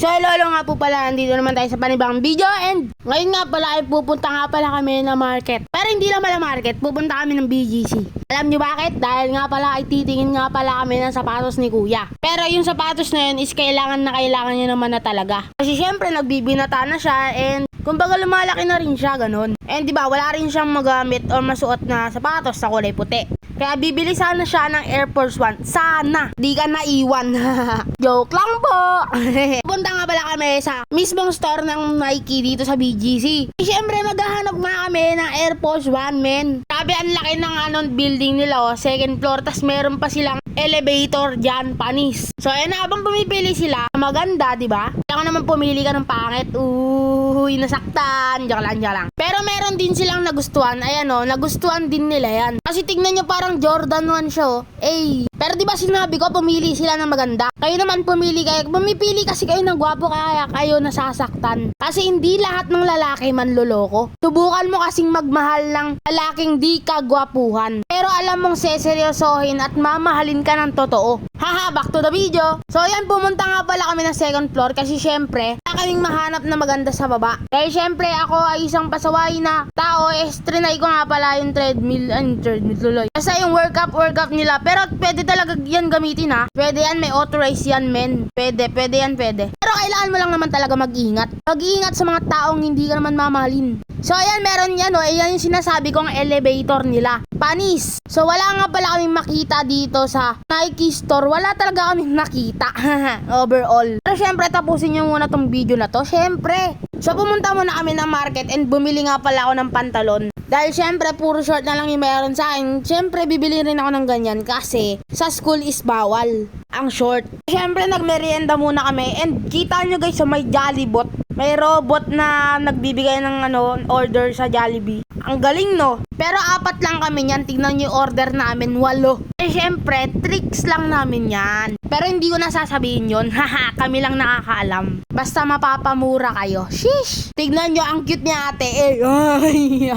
So lolo nga po pala, nandito naman tayo sa panibang video and ngayon nga pala ay pupunta nga pala kami na market. Pero hindi lang pala market, pupunta kami ng BGC. Alam nyo bakit? Dahil nga pala ay titingin nga pala kami ng sapatos ni kuya. Pero yung sapatos na yun is kailangan na kailangan niya naman na talaga. Kasi syempre nagbibinata na siya and kumbaga lumalaki na rin siya ganun. And di ba wala rin siyang magamit o masuot na sapatos sa kulay puti. Kaya bibili sana siya ng Air Force One. Sana. Di ka naiwan. Joke lang po. Punta nga pala kami sa mismong store ng Nike dito sa BGC. Siyempre, maghahanap nga kami ng Air Force One, men. Sabi, ang laki ng anong building nila, oh. Second floor. tas meron pa silang elevator dyan, panis. So, ayun na, habang pumipili sila, maganda, di ba? Kaya naman pumili ka ng pangit. Uy, nasaktan. Diyan lang, diyan lang. Pero meron din silang nagustuhan. Ayan, oh, nagustuhan din nila yan. Kasi tignan nyo parang Jordan 1 siya, oh. Eh, pero di ba sinabi ko, pumili sila ng maganda. Kayo naman pumili kayo. Pumipili kasi kayo ng gwapo kaya kayo nasasaktan. Kasi hindi lahat ng lalaki manloloko. Subukan mo kasing magmahal ng lalaking di kagwapuhan. Pero alam mong seseryosohin at mamahalin ka ng totoo. Haha, back to the video. So yan, pumunta nga pala kami ng second floor kasi syempre, kaming mahanap na maganda sa baba. Kaya syempre, ako ay isang pasaway na tao, eh, trinay ko nga pala yung treadmill, yung treadmill tuloy. Basta yung workout, workout nila. Pero pwede talaga yan gamitin ha. Pwede yan, may authorized yan, men. Pwede, pwede yan, pwede. Pero kailangan mo lang naman talaga mag-ingat. Mag-ingat sa mga taong hindi ka naman mamahalin. So ayan, meron yan o. Ayan yung sinasabi kong elevator nila. Panis. So wala nga pala kaming makita dito sa Nike store. Wala talaga kaming nakita. Overall. Pero syempre, tapusin nyo muna tong video na to. Syempre. So pumunta muna kami ng market and bumili nga pala ako ng pantalon. Dahil syempre, puro short na lang yung meron sa akin. Syempre, bibili rin ako ng ganyan kasi sa school is bawal ang short. Syempre, nagmerienda muna kami and kita nyo guys, so may Jollibot. May robot na nagbibigay ng ano, order sa Jollibee. Ang galing no? Pero apat lang kami niyan. Tignan nyo yung order namin, walo. Eh syempre, tricks lang namin yan. Pero hindi ko na sasabihin yun. Haha, kami lang nakakaalam. Basta mapapamura kayo. Shish! Tignan nyo, ang cute niya ate. Eh, ay,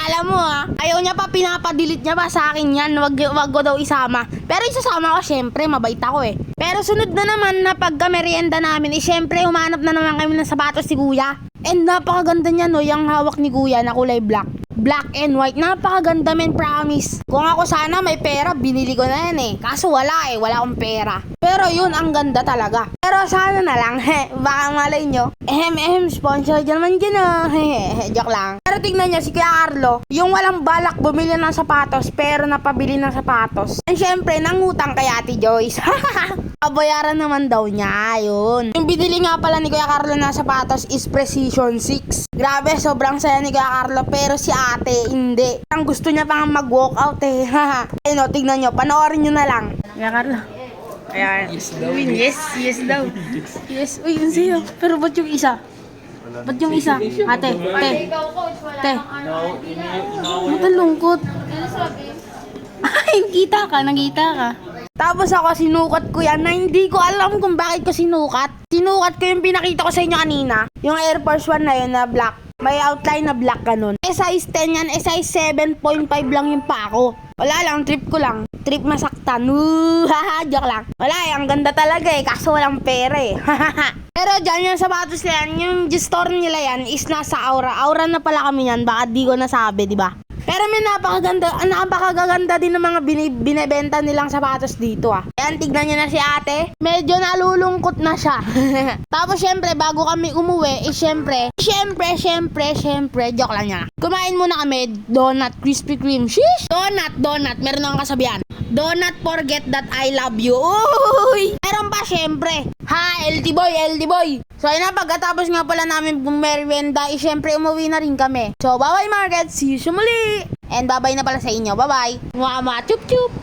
Alam mo ah, ayaw niya pa pinapadilit niya pa sa akin yan. Wag, wag ko daw isama. Pero isasama ko, syempre, mabait ako eh. Pero sunod na naman na pagka merienda namin, eh syempre, humanap na naman kami ng sapatos si kuya. And napakaganda niya no, yung hawak ni kuya na kulay black. Black and white. Napakaganda men, promise. Kung ako sana may pera, binili ko na yan eh. Kaso wala eh, wala akong pera. Pero yun, ang ganda talaga. Pero sana na lang, he, baka malay nyo. Ehem, ehem, sponsor dyan naman dyan ah. Hehe, joke lang. Pero tignan nyo, si Kuya Carlo, yung walang balak bumili ng sapatos, pero napabili ng sapatos. And syempre, nangutang kay Ate Joyce. Pabayaran naman daw niya, yun. Yung binili nga pala ni Kuya Carlo na sapatos is Precision 6. Grabe, sobrang saya ni Kuya Carlo, pero si ate, hindi. Ang gusto niya pang mag-walkout eh. Ayun o, tignan nyo, panoorin nyo na lang. Kuya Carlo. Ayan. Yes daw. Yes, yes daw. Yes, uy, yun sa'yo. Pero ba't yung isa? Ba't yung isa? Ate, te, te. Matalungkot. Ay, kita ka, nagita ka. Tapos ako sinukat ko yan na hindi ko alam kung bakit ko sinukat. Sinukat ko yung pinakita ko sa inyo kanina. Yung Air Force One na yun na black. May outline na black ganun. Eh size 10 yan, eh size 7.5 lang yung pa ako. Wala lang, trip ko lang. Trip masaktan. Woo, haha, joke lang. Wala eh, ang ganda talaga eh, kaso walang pera eh. Pero dyan yung sapatos na yan, yung store nila yan is nasa Aura. Aura na pala kami yan, baka di ko nasabi, di ba? Pero may napakaganda, ah, napakaganda din ng mga bini, binebenta nilang sapatos dito ah. Ayan, tignan nyo na si ate. Medyo nalulungkot na siya. Tapos syempre, bago kami umuwi, eh syempre, syempre, syempre, syempre, joke lang yan. Kumain muna kami, donut, Krispy Kreme. Shish! Donut, donut, meron akong kasabihan. Do not forget that I love you. Uy! Meron pa syempre. Ha, LT boy, LT boy. So ayun na, pagkatapos nga pala namin bumerienda, eh syempre umuwi na rin kami. So bye-bye market, see you muli. And bye-bye na pala sa inyo, bye-bye. Mwah, mwah, chup chup.